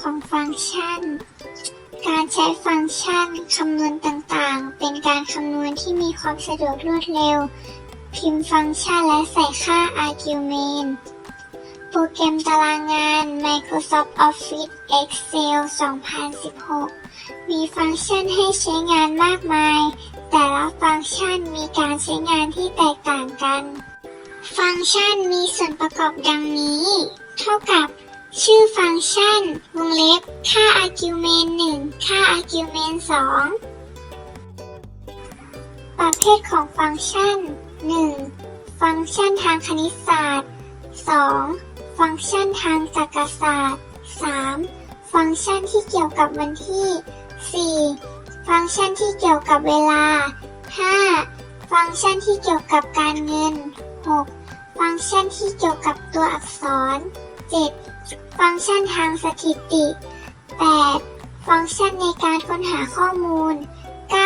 ของฟังก์ชัน การใช้ฟังก์ชันคำนวณต่างๆ เป็นการคำนวณที่มีความสะดวกรวดเร็ว พิมพ์ฟังก์ชันและใส่ค่า argument โปรแกรมตารางงาน Microsoft Office Excel 2016 มีฟังก์ชันให้ใช้งานมากมาย แต่ละฟังก์ชันมีการใช้งานที่แตกต่างกัน ฟังก์ชันมีส่วนประกอบดังนี้ เท่ากับ ชื่อฟังก์ชัน วงเล็บ ค่า argument 1 ค่า argument 2 ประเภทของฟังก์ชัน 1. ฟังก์ชันทางคณิตศาสตร์ 2. ฟังก์ชันทางจักรศาสตร์ 3. ฟังก์ชันที่เกี่ยวกับวันที่ 4. ฟังก์ชันที่เกี่ยวกับเวลา 5. ฟังก์ชันที่เกี่ยวกับการเงิน 6. ฟังก์ชันที่เกี่ยวกับตัวอักษร 7. ฟังก์ชันทางสถิติ 8. ฟังก์ชันในการค้นหาข้อมูล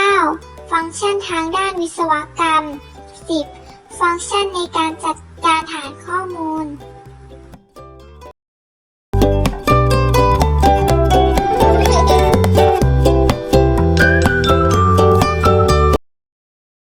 9. ฟังก์ชันทางด้านวิศวกรรม 10. ฟังก์ชันในการจัด